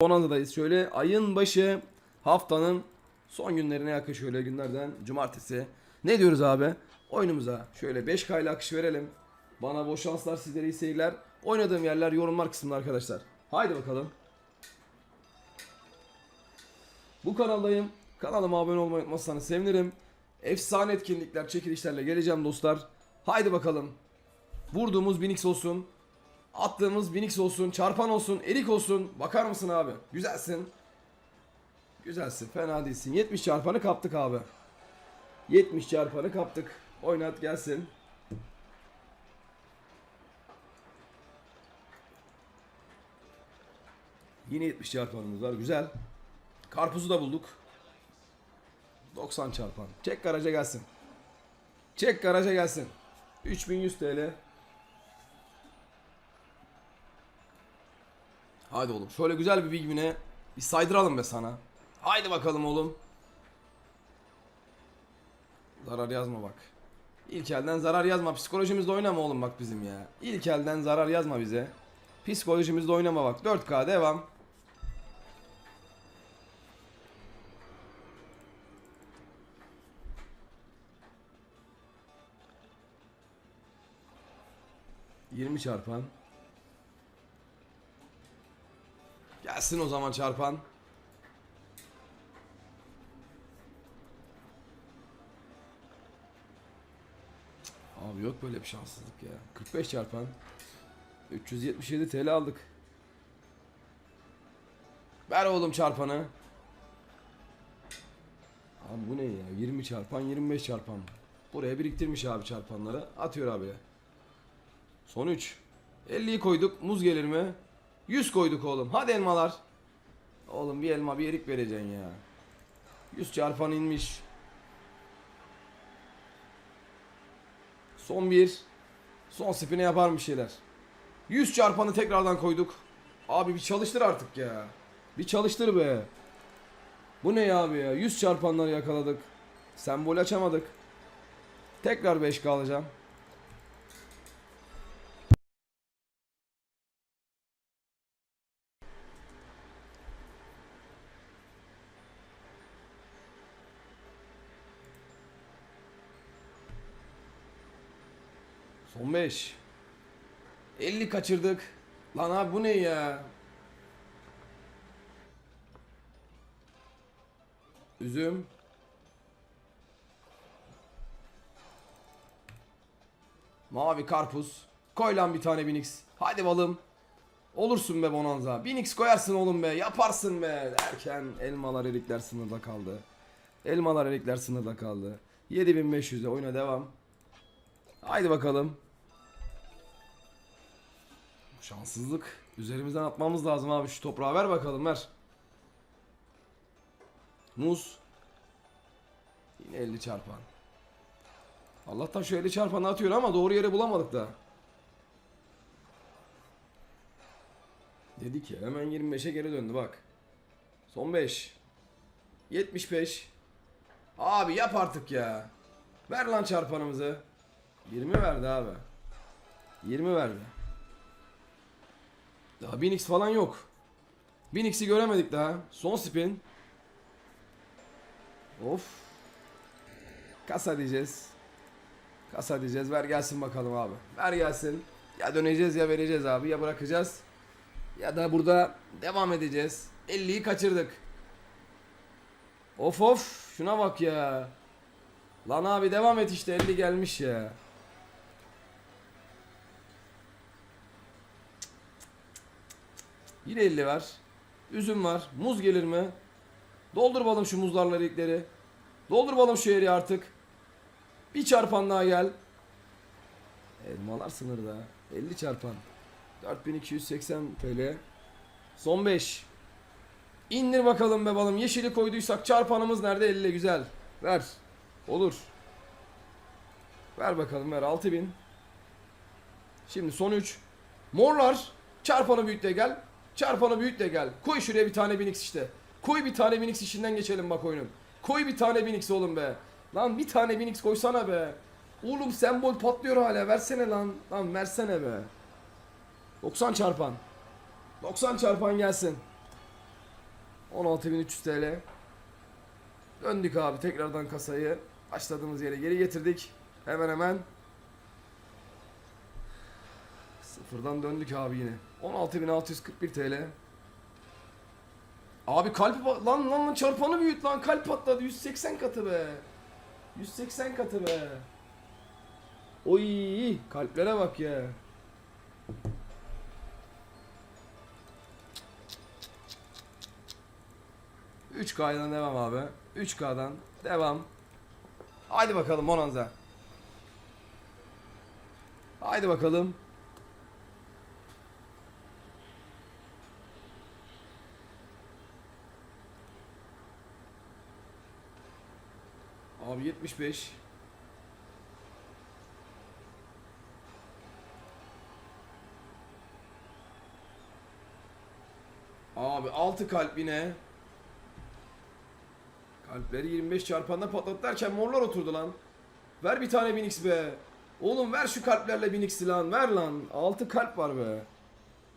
Bonanza'dayız. Şöyle ayın başı haftanın son günlerine yakın şöyle günlerden cumartesi. Ne diyoruz abi? Oyunumuza şöyle 5K ile akış verelim. Bana bol şanslar sizlere iyi seyirler. Oynadığım yerler yorumlar kısmında arkadaşlar. Haydi bakalım. Bu kanaldayım. Kanalıma abone olmayı unutmazsanız sevinirim. Efsane etkinlikler, çekilişlerle geleceğim dostlar. Haydi bakalım. Vurduğumuz 1000x olsun. Attığımız 1000x olsun, çarpan olsun, erik olsun. Bakar mısın abi? Güzelsin. Güzelsin, fena değilsin. 70 çarpanı kaptık abi. 70 çarpanı kaptık. Oynat gelsin. Yine 70 çarpanımız var. Güzel. Karpuzu da bulduk. 90 çarpan. Çek garaja gelsin. Çek garaja gelsin. 3100 TL. Hadi oğlum. Şöyle güzel bir bigmine bir saydıralım be sana. Haydi bakalım oğlum. Zarar yazma bak. İlk elden zarar yazma. Psikolojimizde oynama oğlum bak bizim ya. İlk elden zarar yazma bize. Psikolojimizde oynama bak. 4K devam. Yirmi çarpan. Gelsin o zaman çarpan. Abi yok böyle bir şanssızlık ya. 45 çarpan. 377 TL aldık. Ver oğlum çarpanı. Abi bu ne ya? 20 çarpan 25 çarpan. Buraya biriktirmiş abi çarpanları. Atıyor abi. Son 3. 50'yi koyduk. Muz gelir mi? 100 koyduk oğlum. Hadi elmalar. Oğlum bir elma bir erik vereceksin ya. 100 çarpan inmiş. Son bir. Son spine yapar bir şeyler. 100 çarpanı tekrardan koyduk. Abi bir çalıştır artık ya. Bir çalıştır be. Bu ne ya abi ya? 100 çarpanları yakaladık. Sembol açamadık. Tekrar 5 kalacağım. 95. 50 kaçırdık. Lan abi bu ne ya? Üzüm. Mavi karpuz. Koy lan bir tane Binix. Hadi balım. Olursun be Bonanza. Binix koyarsın oğlum be. Yaparsın be. Derken elmalar erikler sınırda kaldı. Elmalar erikler sınırda kaldı. 7500'e oyuna devam. Haydi bakalım. Şanssızlık. Üzerimizden atmamız lazım abi. Şu toprağı ver bakalım ver. Muz. Yine 50 çarpan. Allah'tan şu 50 çarpanı atıyor ama doğru yere bulamadık da. Dedik ya hemen 25'e geri döndü bak. Son 5. 75. Abi yap artık ya. Ver lan çarpanımızı. 20 verdi abi. 20 verdi. Daha 1000x falan yok. 1000x'i göremedik daha. Son spin. Of. Kasa diyeceğiz. Kasa diyeceğiz. Ver gelsin bakalım abi. Ver gelsin. Ya döneceğiz ya vereceğiz abi. Ya bırakacağız. Ya da burada devam edeceğiz. 50'yi kaçırdık. Of of. Şuna bak ya. Lan abi devam et işte 50 gelmiş ya. Yine 50 var. Üzüm var. Muz gelir mi? Doldur balım şu muzlarla erikleri. Doldur balım şu eriği artık. Bir çarpan daha gel. Elmalar sınırda. 50 çarpan. 4280 TL. Son 5. İndir bakalım be balım. Yeşili koyduysak çarpanımız nerede? 50 güzel. Ver. Olur. Ver bakalım ver 6000. Şimdi son 3. Morlar. Çarpanı büyüt de gel. Çarpanı büyüt de gel. Koy şuraya bir tane binix işte. Koy bir tane binix işinden geçelim bak oyunun. Koy bir tane binix oğlum be. Lan bir tane binix koysana be. Oğlum sembol patlıyor hala. Versene lan. Lan versene be. 90 çarpan. 90 çarpan gelsin. 16.300 TL. Döndük abi tekrardan kasayı. Başladığımız yere geri getirdik. Hemen hemen. Sıfırdan döndük abi yine. 16.641 TL. Abi kalp lan lan lan çarpanı büyüt lan kalp patladı 180 katı be. 180 katı be. Oy kalplere bak ya. Üç K'dan devam abi. 3K'dan devam. Haydi bakalım Bonanza. Haydi bakalım. Abi 75. Abi 6 kalp yine. Kalpleri 25 çarpanda patlat derken morlar oturdu lan. Ver bir tane 1000x be. Oğlum ver şu kalplerle 1000x'i lan. Ver lan. 6 kalp var be.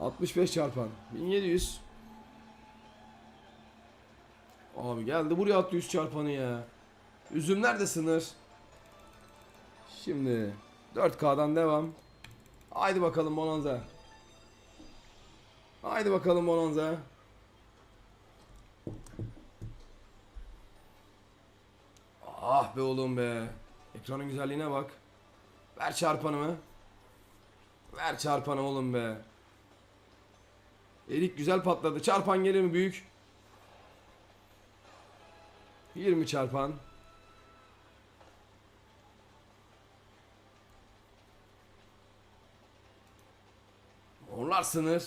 65 çarpan. 1700. Abi geldi buraya attı 100 çarpanı ya. Üzüm nerede sınır? Şimdi 4K'dan devam. Haydi bakalım Bonanza. Haydi bakalım Bonanza. Ah be oğlum be. Ekranın güzelliğine bak. Ver çarpanımı. Ver çarpanı oğlum be. Erik güzel patladı. Çarpan gelir mi büyük? 20 çarpan. Onlar sınır.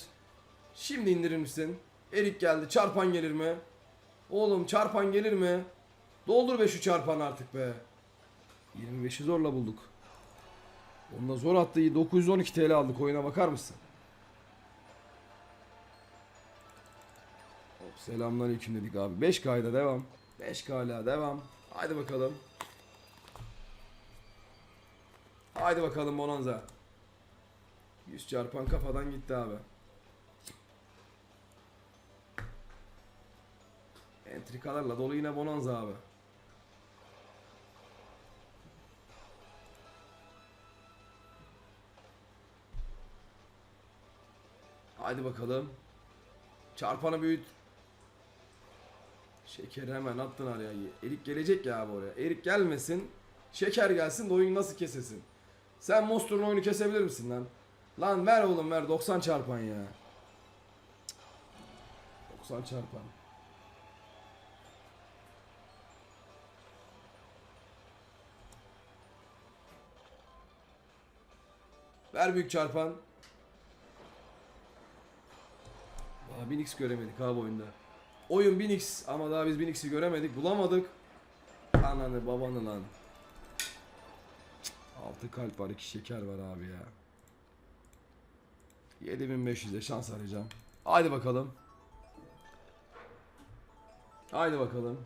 Şimdi indirir misin? Erik geldi. Çarpan gelir mi? Oğlum çarpan gelir mi? Doldur be şu çarpan artık be. 25'i zorla bulduk. Onda zor attı. 912 TL aldık. Oyuna bakar mısın? Hop, selamünaleyküm dedik abi. 5K'yla devam. 5K'la devam. Haydi bakalım. Haydi bakalım Bonanza. 100 çarpan kafadan gitti abi. Entrikalarla dolu yine Bonanza abi. Haydi bakalım. Çarpanı büyüt. Şekeri hemen attın araya. Erik gelecek ya abi oraya. Erik gelmesin. Şeker gelsin de oyunu nasıl kesesin? Sen Monster'ın oyunu kesebilir misin lan? Lan ver oğlum ver 90 çarpan ya. Cık. 90 çarpan. Ver büyük çarpan. Daha 1000x göremedik abi oyunda. Oyun 1000x ama daha biz 1000x'i göremedik, bulamadık. Ananı babanı lan. Altı kalp var, iki şeker var abi ya. 7500'e şans arayacağım. Haydi bakalım. Haydi bakalım.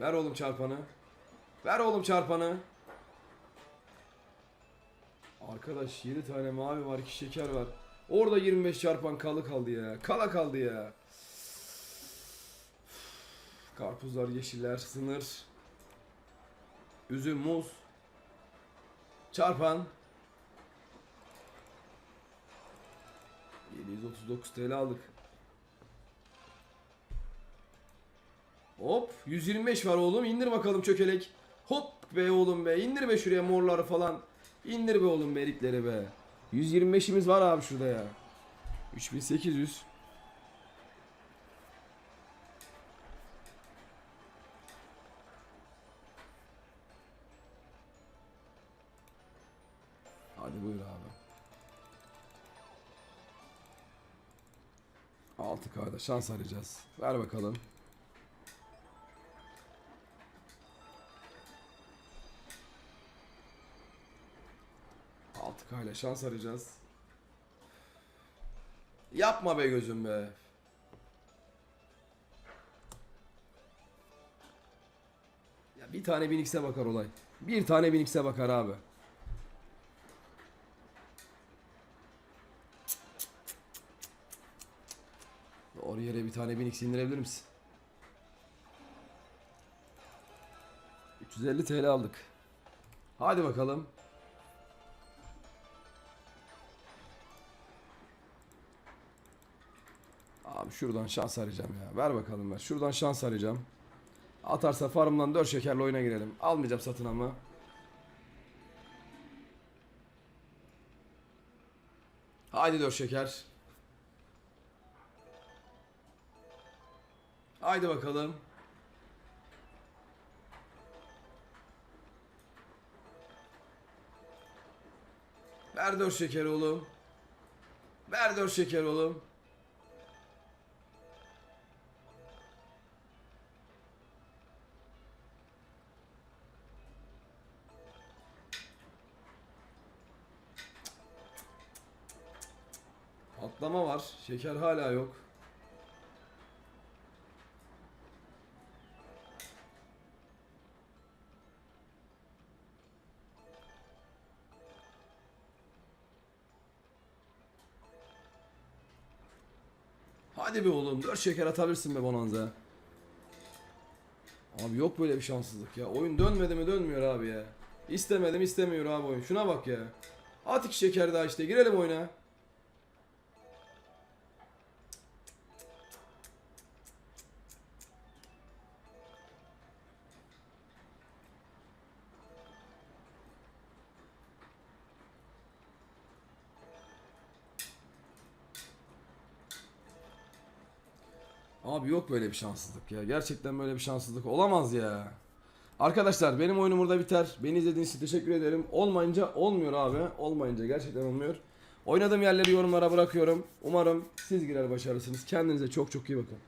Ver oğlum çarpanı. Ver oğlum çarpanı. Arkadaş 7 tane mavi var, 2 şeker var. Orada 25 çarpan kalı kaldı ya. Kala kaldı ya. Karpuzlar, yeşiller, sınır. Üzüm, muz. Çarpan. 739 TL aldık. Hop 125 var oğlum indir bakalım çökelek. Hop be oğlum be indir be şuraya morları falan. İndir be oğlum be erikleri be. 125'imiz var abi şurada ya. 3800. Hadi buyur abi. 6K'da şans arayacağız. Ver bakalım. Altı K ile şans arayacağız. Yapma be gözüm be. Ya bir tane 1000x'e bakar olay. Bir tane 1000x'e bakar abi. Bir tane binik indirebilir misin? 350 TL aldık. Hadi bakalım. Abi şuradan şans arayacağım ya. Ver bakalım ver. Şuradan şans arayacağım. Atarsa farmdan 4 şekerli oyuna girelim. Almayacağım satın ama. Haydi 4 şeker. Haydi bakalım. Ver 4 şeker oğlum. Ver 4 şeker oğlum. Patlama var. Şeker hala yok. Hadi be oğlum. 4 şeker atabilirsin be Bonanza. Abi yok böyle bir şanssızlık ya. Oyun dönmedi mi dönmüyor abi ya. İstemedim istemiyor abi oyun. Şuna bak ya. At iki şeker daha işte. Girelim oyuna. Abi yok böyle bir şanssızlık ya. Gerçekten böyle bir şanssızlık olamaz ya. Arkadaşlar benim oyunum burada biter. Beni izlediğiniz için teşekkür ederim. Olmayınca olmuyor abi. Olmayınca gerçekten olmuyor. Oynadığım yerleri yorumlara bırakıyorum. Umarım siz girer başarısınız. Kendinize çok çok iyi bakın.